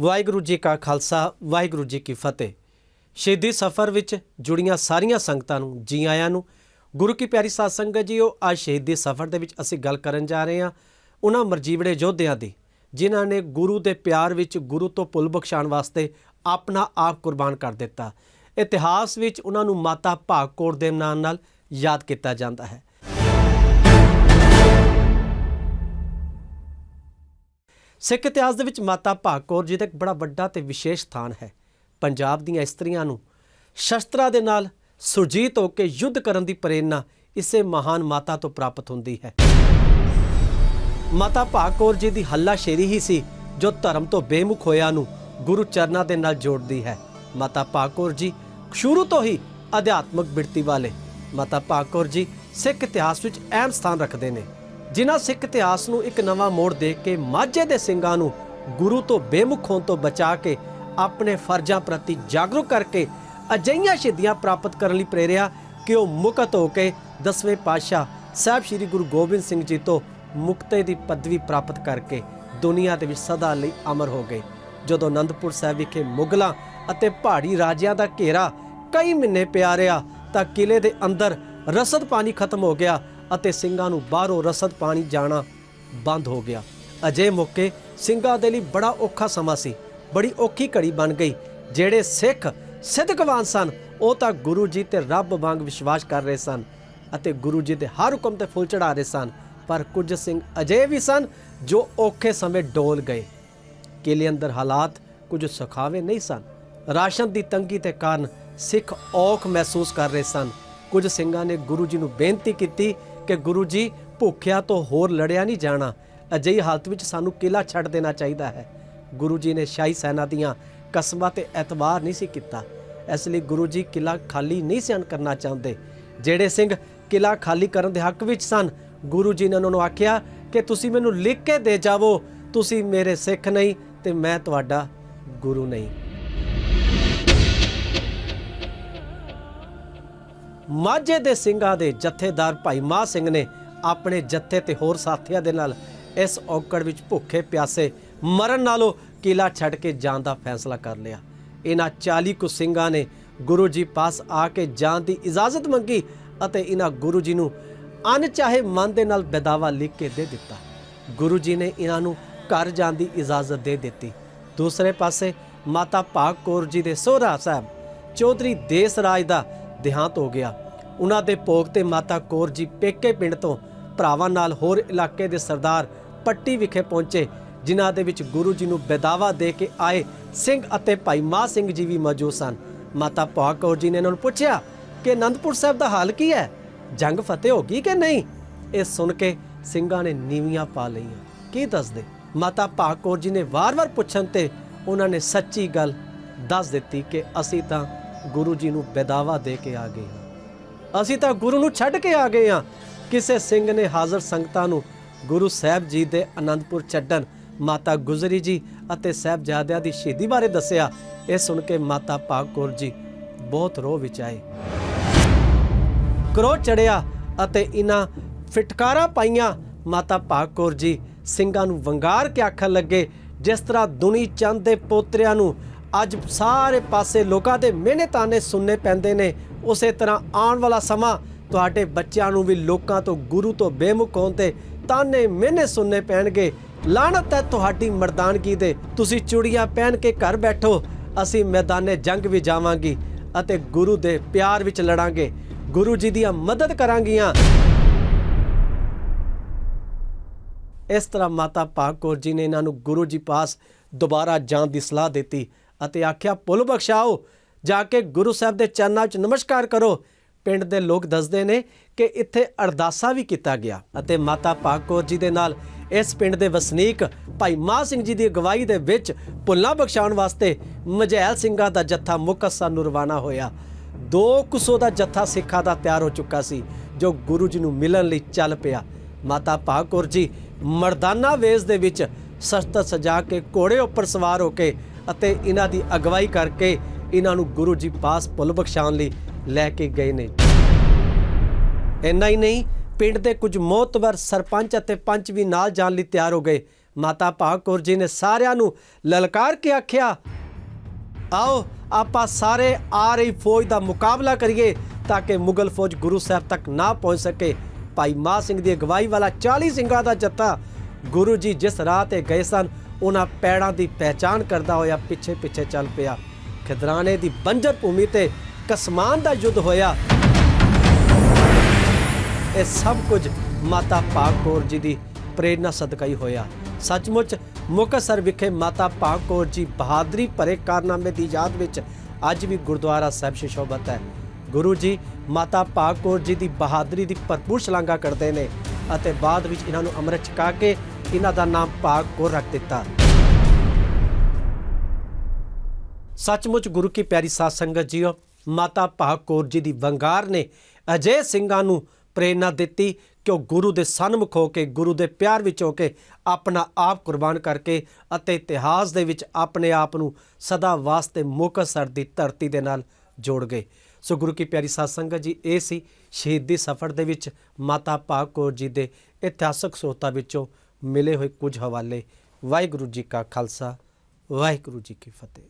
ਵਾਹਿਗੁਰੂ ਜੀ ਕਾ ਖਾਲਸਾ, ਵਾਹਿਗੁਰੂ ਜੀ ਕੀ ਫਤਿਹ। ਸ਼ਹੀਦੀ ਸਫ਼ਰ ਵਿੱਚ ਜੁੜੀਆਂ ਸਾਰੀਆਂ ਸੰਗਤਾਂ ਨੂੰ, ਜੀ ਆਇਆਂ ਨੂੰ, ਗੁਰੂ ਕੀ ਪਿਆਰੀ ਸਾਧ ਸੰਗਤ ਜੀਓ, ਅੱਜ ਸ਼ਹੀਦੀ ਸਫ਼ਰ ਦੇ ਵਿੱਚ ਅਸੀਂ ਗੱਲ ਕਰਨ ਜਾ ਰਹੇ ਹਾਂ ਉਹਨਾਂ ਮਰਜੀਵੜੇ ਯੋਧਿਆਂ ਦੀ, ਜਿਨ੍ਹਾਂ ਨੇ ਗੁਰੂ ਦੇ ਪਿਆਰ ਵਿੱਚ ਗੁਰੂ ਤੋਂ ਪੁੱਲ ਬਖਸ਼ਾਉਣ ਵਾਸਤੇ ਆਪਣਾ ਆਪ ਕੁਰਬਾਨ ਕਰ ਦਿੱਤਾ। ਇਤਿਹਾਸ ਵਿੱਚ ਉਹਨਾਂ ਨੂੰ ਮਾਤਾ ਭਾਗ ਕੌਰ ਦੇ ਨਾਮ ਨਾਲ ਯਾਦ ਕੀਤਾ ਜਾਂਦਾ ਹੈ। ਸਿੱਖ ਇਤਿਹਾਸ ਦੇ ਵਿੱਚ ਮਾਤਾ ਭਾਗ ਕੌਰ ਜੀ ਦਾ ਇੱਕ ਬੜਾ ਵੱਡਾ ਤੇ ਵਿਸ਼ੇਸ਼ ਸਥਾਨ ਹੈ। ਪੰਜਾਬ ਦੀਆਂ ਇਸਤਰੀਆਂ ਨੂੰ ਸ਼ਸਤਰਾਂ ਦੇ ਨਾਲ ਸੁਰਜੀਤ ਹੋ ਕੇ ਯੁੱਧ ਕਰਨ ਦੀ ਪ੍ਰੇਰਣਾ ਇਸੇ ਮਹਾਨ ਮਾਤਾ ਤੋਂ ਪ੍ਰਾਪਤ ਹੁੰਦੀ ਹੈ। ਮਾਤਾ ਭਾਗ ਕੌਰ ਜੀ ਦੀ ਹੱਲਾ ਸ਼ੇਰੀ ਹੀ ਸੀ, ਜੋ ਧਰਮ ਤੋਂ ਬੇਮੁਖ ਹੋਇਆ ਨੂੰ ਗੁਰੂ ਚਰਨਾਂ ਦੇ ਨਾਲ ਜੋੜਦੀ ਹੈ। ਮਾਤਾ ਭਾਗ ਕੌਰ ਜੀ ਸ਼ੁਰੂ ਤੋਂ ਹੀ ਅਧਿਆਤਮਕ ਬਿਰਤੀ ਵਾਲੇ। ਮਾਤਾ ਭਾਗ ਕੌਰ ਜੀ ਸਿੱਖ ਇਤਿਹਾਸ ਵਿੱਚ ਅਹਿਮ ਸਥਾਨ ਰੱਖਦੇ ਨੇ। ਜਿਨ੍ਹਾਂ ਸਿੱਖ ਇਤਿਹਾਸ ਨੂੰ ਇੱਕ ਨਵਾਂ ਮੋੜ ਦੇ ਕੇ ਮਾਝੇ ਦੇ ਸਿੰਘਾਂ ਨੂੰ ਗੁਰੂ ਤੋਂ ਬੇਮੁਖ ਹੋਣ ਤੋਂ ਬਚਾ ਕੇ ਆਪਣੇ ਫਰਜ਼ਾਂ ਪ੍ਰਤੀ ਜਾਗਰੂਕ ਕਰਕੇ ਅਜਈਆਂ ਸ਼ਹੀਦੀਆਂ ਪ੍ਰਾਪਤ ਕਰਨ ਲਈ ਪ੍ਰੇਰਿਆ ਕਿ ਉਹ ਮੁਕਤ ਹੋ ਕੇ ਦਸਵੇਂ ਪਾਤਸ਼ਾਹ ਸਾਹਿਬ ਸ੍ਰੀ ਗੁਰੂ ਗੋਬਿੰਦ ਸਿੰਘ ਜੀ ਤੋਂ ਮੁਕਤੇ ਦੀ ਪਦਵੀ ਪ੍ਰਾਪਤ ਕਰਕੇ ਦੁਨੀਆ ਦੇ ਵਿੱਚ ਸਦਾ ਲਈ ਅਮਰ ਹੋ ਗਏ। ਜਦੋਂ ਅਨੰਦਪੁਰ ਸਾਹਿਬ ਵਿਖੇ ਮੁਗਲਾਂ ਅਤੇ ਪਹਾੜੀ ਰਾਜਿਆਂ ਦਾ ਘੇਰਾ ਕਈ ਮਹੀਨੇ ਪਿਆ ਰਿਹਾ ਤਾਂ ਕਿਲੇ ਦੇ ਅੰਦਰ ਰਸਦ ਪਾਣੀ ਖਤਮ ਹੋ ਗਿਆ ਅਤੇ ਸਿੰਘਾਂ ਨੂੰ ਬਾਹਰੋਂ ਰਸਦ ਪਾਣੀ ਜਾਣਾ ਬੰਦ ਹੋ ਗਿਆ। ਅਜੇ ਮੌਕੇ ਸਿੰਘਾਂ ਦੇ ਲਈ ਬੜਾ ਔਖਾ ਸਮਾਂ ਸੀ। ਬੜੀ ਔਖੀ ਘੜੀ ਬਣ ਗਈ। ਜਿਹੜੇ ਸਿੱਖ ਸਿੱਧਕਵਾਨ ਸਨ, ਉਹ ਤਾਂ ਗੁਰੂ ਜੀ ਤੇ ਰੱਬ ਵਾਂਗ ਵਿਸ਼ਵਾਸ ਕਰ ਰਹੇ ਸਨ ਅਤੇ ਗੁਰੂ ਜੀ ਦੇ ਹਰ ਹੁਕਮ ਤੇ ਫੁੱਲ ਚੜਾ ਰਹੇ ਸਨ। ਪਰ ਕੁਝ ਸਿੰਘ ਅਜੇ ਵੀ ਸਨ ਜੋ ਔਖੇ ਸਮੇਂ ਡੋਲ ਗਏ। ਕਿਲੇ ਅੰਦਰ ਹਾਲਾਤ ਕੁਝ ਸੁਖਾਵੇ ਨਹੀਂ ਸਨ। ਰਾਸ਼ਨ ਦੀ ਤੰਗੀ ਦੇ ਕਾਰਨ ਸਿੱਖ ਔਖ ਮਹਿਸੂਸ ਕਰ ਰਹੇ ਸਨ। ਕੁਝ ਸਿੰਘਾਂ ਨੇ ਗੁਰੂ ਜੀ ਨੂੰ ਬੇਨਤੀ ਕੀਤੀ ਕਿ ਗੁਰੂ ਜੀ ਭੁੱਖਿਆ ਤੋਂ ਹੋਰ ਲੜਿਆ ਨਹੀਂ ਜਾਣਾ। ਅਜਿਹੀ ਹਾਲਤ ਵਿੱਚ ਸਾਨੂੰ ਕਿਲਾ ਛੱਡ ਦੇਣਾ ਚਾਹੀਦਾ ਹੈ। ਗੁਰੂ ਜੀ ਨੇ ਸ਼ਾਹੀ ਸੈਨਾ ਦੀਆਂ ਕਸਮਾਂ ਤੇ ਐਤਵਾਰ ਨਹੀਂ ਸੀ ਕੀਤਾ। ਇਸ ਲਈ ਗੁਰੂ ਜੀ ਕਿਲਾ ਖਾਲੀ ਨਹੀਂ ਸਨ ਕਰਨਾ ਚਾਹੁੰਦੇ। ਜਿਹੜੇ ਸਿੰਘ ਕਿਲਾ ਖਾਲੀ ਕਰਨ ਦੇ ਹੱਕ ਵਿੱਚ ਸਨ, ਗੁਰੂ ਜੀ ਨੇ ਉਹਨਾਂ ਨੂੰ ਆਖਿਆ ਕਿ ਤੁਸੀਂ ਮੈਨੂੰ ਲਿਖ ਕੇ ਦੇ ਜਾਵੋ, ਤੁਸੀਂ ਮੇਰੇ ਸਿੱਖ ਨਹੀਂ ਤੇ ਮੈਂ ਤੁਹਾਡਾ ਗੁਰੂ ਨਹੀਂ। ਮਾਝੇ ਦੇ ਸਿੰਘਾਂ ਦੇ ਜਥੇਦਾਰ ਭਾਈ ਮਾਹ ਸਿੰਘ ਨੇ ਆਪਣੇ ਜੱਥੇ ਤੇ ਹੋਰ ਸਾਥੀਆਂ ਦੇ ਨਾਲ ਇਸ ਔਕੜ ਵਿੱਚ ਭੁੱਖੇ ਪਿਆਸੇ ਮਰਨ ਨਾਲੋਂ ਕਿਲਾ ਛੱਡ ਕੇ ਜਾਣ ਦਾ ਫੈਸਲਾ ਕਰ ਲਿਆ। ਇਹਨਾਂ 40 ਕੁ ਸਿੰਘਾਂ ਨੇ ਗੁਰੂ ਜੀ ਪਾਸ ਆ ਕੇ ਜਾਣ ਦੀ ਇਜਾਜ਼ਤ ਮੰਗੀ ਅਤੇ ਇਹਨਾਂ ਗੁਰੂ ਜੀ ਨੂੰ ਅਣਚਾਹੇ ਮਨ ਦੇ ਨਾਲ ਬੇਦਾਵਾ ਲਿਖ ਕੇ ਦੇ ਦਿੱਤਾ। ਗੁਰੂ ਜੀ ਨੇ ਇਹਨਾਂ ਨੂੰ ਘਰ ਜਾਣ ਦੀ ਇਜਾਜ਼ਤ ਦੇ ਦਿੱਤੀ। ਦੂਸਰੇ ਪਾਸੇ ਮਾਤਾ ਭਾਗ ਕੌਰ ਜੀ ਦੇ ਸੋਹਰਾ ਸਾਹਿਬ ਚੌਧਰੀ ਦੇਸ ਰਾਜ ਦਾ ਦੇਹਾਂਤ ਹੋ ਗਿਆ। ਉਹਨਾਂ ਦੇ ਭੋਗ ਤੇ ਮਾਤਾ ਕੌਰ ਜੀ ਪੇਕੇ ਪਿੰਡ ਤੋਂ ਭਰਾਵਾਂ ਨਾਲ ਹੋਰ ਇਲਾਕੇ ਦੇ ਸਰਦਾਰ ਪੱਟੀ ਵਿਖੇ ਪਹੁੰਚੇ, ਜਿਨ੍ਹਾਂ ਦੇ ਵਿੱਚ ਗੁਰੂ ਜੀ ਨੂੰ ਬੇਦਾਵਾ ਦੇ ਕੇ ਆਏ ਸਿੰਘ ਅਤੇ ਭਾਈ ਮਾਹ ਸਿੰਘ ਜੀ ਵੀ ਮੌਜੂਦ ਸਨ। ਮਾਤਾ ਭਾਗ ਕੌਰ ਜੀ ਨੇ ਇਹਨਾਂ ਨੂੰ ਪੁੱਛਿਆ ਕਿ ਅਨੰਦਪੁਰ ਸਾਹਿਬ ਦਾ ਹਾਲ ਕੀ ਹੈ? ਜੰਗ ਫਤਿਹ ਹੋ ਗਈ ਕਿ ਨਹੀਂ? ਇਹ ਸੁਣ ਕੇ ਸਿੰਘਾਂ ਨੇ ਨੀਵੀਆਂ ਪਾ ਲਈਆਂ। ਕੀ ਦੱਸਦੇ? ਮਾਤਾ ਭਾਗ ਕੌਰ ਜੀ ਨੇ ਵਾਰ-ਵਾਰ ਪੁੱਛਣ ਤੇ ਉਹਨਾਂ ਨੇ ਸੱਚੀ ਗੱਲ ਦੱਸ ਦਿੱਤੀ ਕਿ ਅਸੀਂ ਤਾਂ ਗੁਰੂ ਜੀ ਨੂੰ ਬੇਦਾਵਾ ਦੇ ਕੇ ਆ ਗਏ ਹਾਂ। ਅਸੀਂ ਤਾਂ ਗੁਰੂ ਨੂੰ ਛੱਡ ਕੇ ਆ ਗਏ ਹਾਂ। ਕਿਸੇ ਸਿੰਘ ਨੇ ਹਾਜ਼ਰ ਸੰਗਤਾਂ ਨੂੰ ਗੁਰੂ ਸਾਹਿਬ ਜੀ ਦੇ ਆਨੰਦਪੁਰ ਛੱਡਣ, ਮਾਤਾ ਗੁਜਰੀ ਜੀ ਅਤੇ ਸਾਹਿਬਜ਼ਾਦਿਆਂ ਦੀ ਸ਼ਹੀਦੀ ਬਾਰੇ ਦੱਸਿਆ, ਇਹ ਸੁਣ ਕੇ ਮਾਤਾ ਭਾਗ ਕੌਰ ਜੀ ਬਹੁਤ ਰੋਹ ਵਿੱਚ ਆਏ। ਕਰੋਧ ਚੜਿਆ ਅਤੇ ਇਹਨਾਂ ਫਟਕਾਰਾਂ ਪਾਈਆਂ। ਮਾਤਾ ਭਾਗ ਕੌਰ ਜੀ ਸਿੰਘਾਂ ਨੂੰ ਵੰਗਾਰ ਕੇ ਆਖਣ ਲੱਗੇ, ਜਿਸ ਤਰ੍ਹਾਂ ਦੁਨੀ ਚੰਦ ਦੇ ਪੋਤਰਿਆਂ ਨੂੰ ਅੱਜ ਸਾਰੇ ਪਾਸੇ ਲੋਕਾਂ ਦੇ ਮਿਹਨੇ ਤਾਨੇ ਸੁਣਨੇ ਪੈਂਦੇ ਨੇ। ਉਸੇ ਤਰ੍ਹਾਂ ਆਉਣ ਵਾਲਾ ਸਮਾਂ ਤੁਹਾਡੇ ਬੱਚਿਆਂ ਨੂੰ ਵੀ ਲੋਕਾਂ ਤੋਂ, ਗੁਰੂ ਤੋਂ ਬੇਮੁਖ ਹੋਣ ਤੇ ਤਾਨੇ ਮਿਹਨੇ ਸੁਣਨੇ ਪੈਣਗੇ। ਲਾਣਤ ਹੈ ਤੁਹਾਡੀ ਮਰਦਾਨਗੀ ਦੇ। ਤੁਸੀਂ ਚੂੜੀਆਂ ਪਹਿਨ ਕੇ ਘਰ ਬੈਠੋ। ਅਸੀਂ ਮੈਦਾਨੇ ਜੰਗ ਵੀ ਜਾਵਾਂਗੀ ਅਤੇ ਗੁਰੂ ਦੇ ਪਿਆਰ ਵਿੱਚ ਲੜਾਂਗੇ। ਗੁਰੂ ਜੀ ਦੀਆਂ ਮਦਦ ਕਰਾਂਗੀਆਂ। ਇਸ ਤਰ੍ਹਾਂ ਮਾਤਾ ਭਾਗ ਕੌਰ ਜੀ ਨੇ ਇਹਨਾਂ ਨੂੰ ਗੁਰੂ ਜੀ ਪਾਸ ਦੁਬਾਰਾ ਜਾਣ ਦੀ ਸਲਾਹ ਦਿੱਤੀ। ਅਤੇ ਆਖਿਆ, ਪੁੱਲ ਬਖਸ਼ਾਓ। ਜਾ ਕੇ ਗੁਰੂ ਸਾਹਿਬ ਦੇ ਚਰਨਾਂ 'ਚ ਨਮਸਕਾਰ ਕਰੋ। ਪਿੰਡ ਦੇ ਲੋਕ ਦੱਸਦੇ ਨੇ ਕਿ ਇੱਥੇ ਅਰਦਾਸਾ ਵੀ ਕੀਤਾ ਗਿਆ ਅਤੇ ਮਾਤਾ ਭਾਗ ਕੌਰ ਜੀ ਦੇ ਨਾਲ ਇਸ ਪਿੰਡ ਦੇ ਵਸਨੀਕ ਭਾਈ ਮਾਹ ਸਿੰਘ ਜੀ ਦੀ ਅਗਵਾਈ ਦੇ ਵਿੱਚ ਪੁੱਲਾਂ ਬਖਸ਼ਾਉਣ ਵਾਸਤੇ ਮਜੈਲ ਸਿੰਘਾਂ ਦਾ ਜੱਥਾ ਮੁਕਤਸਰ ਨੂੰ ਰਵਾਨਾ ਹੋਇਆ। ਦੋ ਕੁਸੋ ਦਾ ਜੱਥਾ ਸਿੱਖਾਂ ਦਾ ਤਿਆਰ ਹੋ ਚੁੱਕਾ ਸੀ, ਜੋ ਗੁਰੂ ਜੀ ਨੂੰ ਮਿਲਣ ਲਈ ਚੱਲ ਪਿਆ। ਮਾਤਾ ਭਾਗ ਕੌਰ ਜੀ ਮਰਦਾਨਾ ਵੇਸ ਦੇ ਵਿੱਚ ਸਸਤਰ ਸਜਾ ਕੇ ਘੋੜੇ ਉੱਪਰ ਸਵਾਰ ਹੋ ਕੇ ਅਤੇ ਇਹਨਾਂ ਦੀ ਅਗਵਾਈ ਕਰਕੇ ਇਹਨਾਂ ਨੂੰ ਗੁਰੂ ਜੀ ਪਾਸ ਪੁੱਲ ਬਖਸ਼ਾਉਣ ਲਈ ਲੈ ਕੇ ਗਏ ਨੇ। ਇੰਨਾ ਹੀ ਨਹੀਂ, ਪਿੰਡ ਦੇ ਕੁਝ ਮੋਤਬਰ ਸਰਪੰਚ ਅਤੇ ਪੰਚ ਵੀ ਨਾਲ ਜਾਣ ਲਈ ਤਿਆਰ ਹੋ ਗਏ। ਮਾਤਾ ਭਾਗ ਕੌਰ ਜੀ ਨੇ ਸਾਰਿਆਂ ਨੂੰ ਲਲਕਾਰ ਕੇ ਆਖਿਆ, ਆਓ, ਆਪਾਂ ਸਾਰੇ ਆ ਰਹੀ ਫੌਜ ਦਾ ਮੁਕਾਬਲਾ ਕਰੀਏ ਤਾਂ ਕਿ ਮੁਗਲ ਫੌਜ ਗੁਰੂ ਸਾਹਿਬ ਤੱਕ ਨਾ ਪਹੁੰਚ ਸਕੇ। ਭਾਈ ਮਾ ਸਿੰਘ ਦੀ ਅਗਵਾਈ ਵਾਲਾ 40 ਸਿੰਘਾਂ ਦਾ ਜੱਥਾ ਗੁਰੂ ਜੀ ਜਿਸ ਰਾਹ ਤੇ ਗਏ ਸਨ ਉਹਨਾਂ ਪੈੜਾਂ ਦੀ ਪਹਿਚਾਣ ਕਰਦਾ ਹੋਇਆ ਪਿੱਛੇ ਪਿੱਛੇ ਚੱਲ ਪਿਆ। ਖਿਦਰਾਣੇ ਦੀ ਬੰਜਰ ਭੂਮੀ ਤੇ ਕਸਮਾਨ ਦਾ ਯੁੱਧ ਹੋਇਆ। ਇਹ ਸਭ ਕੁਝ ਮਾਤਾ ਭਾਗ ਕੌਰ ਜੀ ਦੀ ਪ੍ਰੇਰਣਾ ਸਦਕਾ ਹੀ ਹੋਇਆ। ਸੱਚਮੁੱਚ ਮੁਕਤਸਰ ਵਿਖੇ ਮਾਤਾ ਭਾਗ ਕੌਰ ਜੀ ਬਹਾਦਰੀ ਭਰੇ ਕਾਰਨਾਮੇ ਦੀ ਯਾਦ ਵਿੱਚ ਅੱਜ ਵੀ ਗੁਰਦੁਆਰਾ ਸਾਹਿਬ ਸ਼ਿਸ਼ੋਭਤ ਹੈ। ਗੁਰੂ ਜੀ ਮਾਤਾ ਭਾਗ ਕੌਰ ਜੀ ਦੀ ਬਹਾਦਰੀ ਦੀ ਭਰਪੂਰ ਸ਼ਲਾਘਾ ਕਰਦੇ ਨੇ ਅਤੇ ਬਾਅਦ ਵਿੱਚ ਇਹਨਾਂ ਨੂੰ ਅੰਮ੍ਰਿਤ ਛਕਾ ਕੇ ਇਹਨਾਂ ਦਾ ਨਾਮ ਭਾਗ ਕੌਰ ਰੱਖ ਦਿੱਤਾ। ਸੱਚਮੁੱਚ ਗੁਰੂ ਕੀ ਪਿਆਰੀ ਸਾਧ ਸੰਗਤ ਜੀਓ, ਮਾਤਾ ਭਾਗ ਕੌਰ ਜੀ ਦੀ ਵੰਗਾਰ ਨੇ ਅਜੇ ਸਿੰਘਾਂ ਨੂੰ ਪ੍ਰੇਰਣਾ ਦਿੱਤੀ ਕਿ ਉਹ ਗੁਰੂ ਦੇ ਸਨਮੁਖ ਹੋ ਕੇ, ਗੁਰੂ ਦੇ ਪਿਆਰ ਵਿੱਚ ਹੋ ਕੇ ਆਪਣਾ ਆਪ ਕੁਰਬਾਨ ਕਰਕੇ ਅਤੇ ਇਤਿਹਾਸ ਦੇ ਵਿੱਚ ਆਪਣੇ ਆਪ ਨੂੰ ਸਦਾ ਵਾਸਤੇ ਮੁਕਤਸਰ ਦੀ ਧਰਤੀ ਦੇ ਨਾਲ ਜੋੜ ਗਏ। ਸੋ ਗੁਰੂ ਕੀ ਪਿਆਰੀ ਸਾਧ ਸੰਗਤ ਜੀ, ਇਹ ਸੀ ਸ਼ਹੀਦੀ ਸਫ਼ਰ ਦੇ ਵਿੱਚ ਮਾਤਾ ਭਾਗ ਕੌਰ ਜੀ ਦੇ ਇਤਿਹਾਸਕ ਸਰੋਤਾਂ ਵਿੱਚੋਂ ਮਿਲੇ ਹੋਏ ਕੁਝ ਹਵਾਲੇ ਵਾਹਿਗੁਰੂ ਜੀ ਕਾ ਖਾਲਸਾ ਵਾਹਿਗੁਰੂ ਜੀ ਕੀ ਫਤਿਹ।